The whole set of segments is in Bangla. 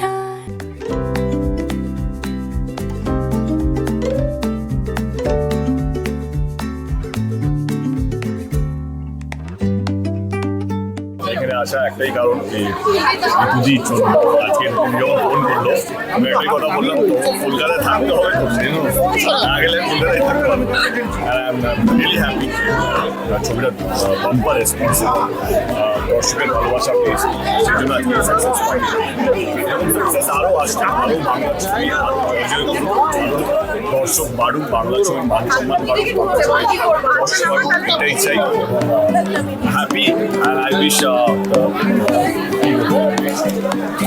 上。আসা একটাই কারণ এই ঋতুজি আজকে এরকম যখন ফোন করল। আমি একটাই কথা বললাম তো কলকাতায় থাকতে হবে জন্য না গেলে কলকাতায় থাকতে হবে। রিয়েলি হ্যাপি ছবিটা বাম্পার রেসপন্স দর্শকের ভালোবাসা পেয়েছি। সেই জন্য আজকে সাকসেস সাকসেস আরও আসছে, আরও বাংলা ছবি, আরও দর্শক বাড়ুক বাংলা ছবি মান সম্মান বাড়ুক দর্শক বাড়ুক। এটাই চাই। Happy I wish uh, the,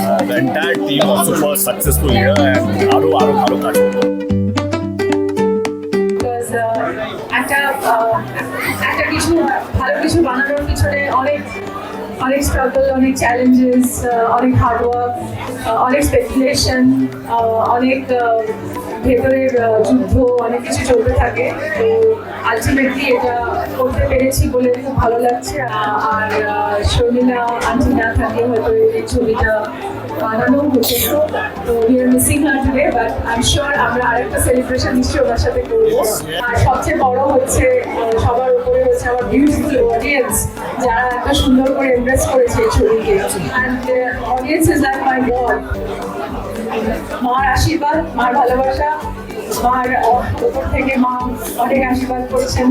uh, entire team also for a successful year and আরও আরও ভালো কাজ করবে। Uh, একটা uh, একটা কিছু ভালো কিছু বানানোর পিছনে অনেক অনেক স্ট্রাগল অনেক চ্যালেঞ্জেস অনেক হার্ডওয়ার্ক অনেক স্পেকুলেশন অনেক uh, ভেতরের যুদ্ধ অনেক কিছু চলতে থাকে। তো আলটিমেটলি এটা করতে পেরেছি বলে খুব ভালো লাগছে। আর শর্মিলা আন্টি না থাকলে হয়তো এই ছবিটা বানানো হতো। তো we are missing her today but I sure আমরা আরেকটা সেলিব্রেশন নিশ্চয়ই ওনার সাথে করব। আর সবচেয়ে বড় হচ্ছে সবার উপরে হচ্ছে আমার বিউটিফুল অডিয়েন্স যারা এত সুন্দর করে এমপ্রেস করেছে এই ছবিকে। And audience is like my god মার আশীর্বাদ, মার ভালোবাসা, মার উপর থেকে মা অনেক আশীর্বাদ করেছেন।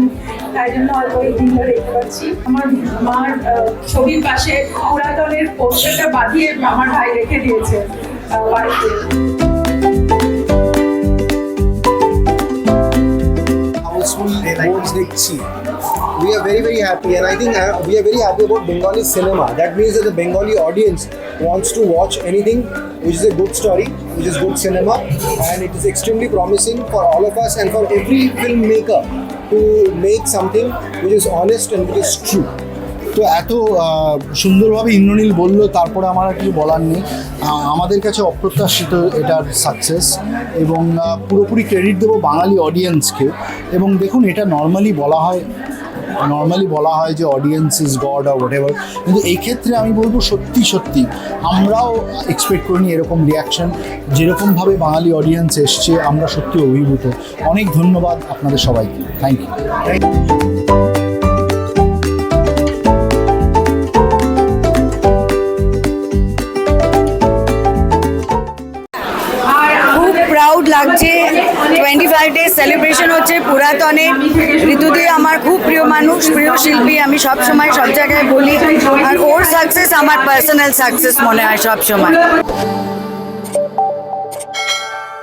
তাই জন্য অল্প এই দিনটা দেখতে পাচ্ছি। আমার মার ছবির পাশে পুরাতনের পোস্টারটা বাঁধিয়ে আমার ভাই রেখে দিয়েছে বাড়িতে। দেখছি। We are very very happy and i think uh, we are very happy about bengali cinema that means that the bengali audience wants to watch anything which is a good story which is good cinema and it is extremely promising for all of us and for every filmmaker to make something which is honest and which is true তো এত সুন্দরভাবে ইন্দ্রনীল বলল তারপরে আমার আর কিছু বলার নেই আমাদের কাছে অপ্রত্যাশিত এটার সাকসেস এবং পুরোপুরি ক্রেডিট দেবো বাঙালি অডিয়েন্সকে এবং দেখুন এটা নর্মালি বলা হয় নর্মালি বলা হয় যে অডিয়েন্স ইজ গড আর হোয়াট এভার কিন্তু এই ক্ষেত্রে আমি বলব সত্যি সত্যি, আমরাও এক্সপেক্ট করিনি এরকম রিয়াকশন যেরকমভাবে বাঙালি অডিয়েন্স এসছে, আমরা সত্যি অভিভূত। অনেক ধন্যবাদ আপনাদের সবাইকে। থ্যাংক ইউ লাগছে। টোয়েন্টি ফাইভ ডেজ সেলিব্রেশন হচ্ছে পুরাতনে। ঋতুদি আমার খুব প্রিয় মানুষ, প্রিয় শিল্পী, আমি সব সময় সব জায়গায় বলি। আর ওর সাকসেস আমার পার্সোনাল সাকসেস মনে হয় সব সময়।